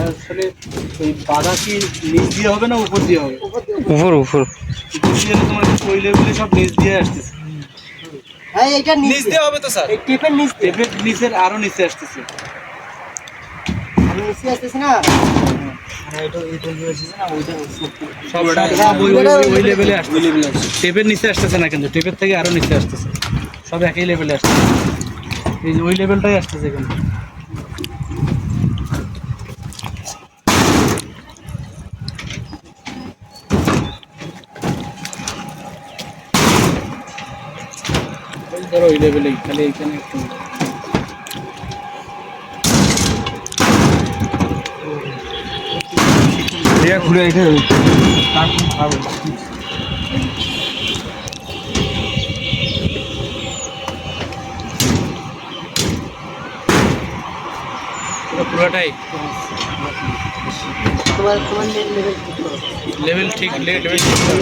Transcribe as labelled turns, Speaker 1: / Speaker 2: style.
Speaker 1: আসলে ওই বাধা কি নিচ দিয়ে হবে না উপর দিয়ে হবে?
Speaker 2: উপর উপর।
Speaker 1: উপর দিয়ে তোমার ওই লেভেলে সব নিচ দিয়ে আসতেছে।
Speaker 3: হ্যাঁ এটা
Speaker 4: নিচ।
Speaker 3: নিচ
Speaker 4: দিয়ে হবে তো স্যার।
Speaker 3: এই নিচ
Speaker 1: টেপের নিচের আরও নিচে আসতেছে।
Speaker 3: নিচে আসতেছি না?
Speaker 1: টেপের নিচে আসতেছে কিন্তু টেপের থেকে আরও নিচে আসতেছে। সব একই লেভেলে আসতেছে। এই ওই লেভেলটাই আসতেছে কিন্তু। ধরো ওই লেভেলেই খালি এইখানে একটু।
Speaker 2: ঘুরে এসে
Speaker 1: পুরোটাই?
Speaker 3: তোমার তোমার লেভেল
Speaker 1: লেভেল ঠিক? লেভেল ঠিক।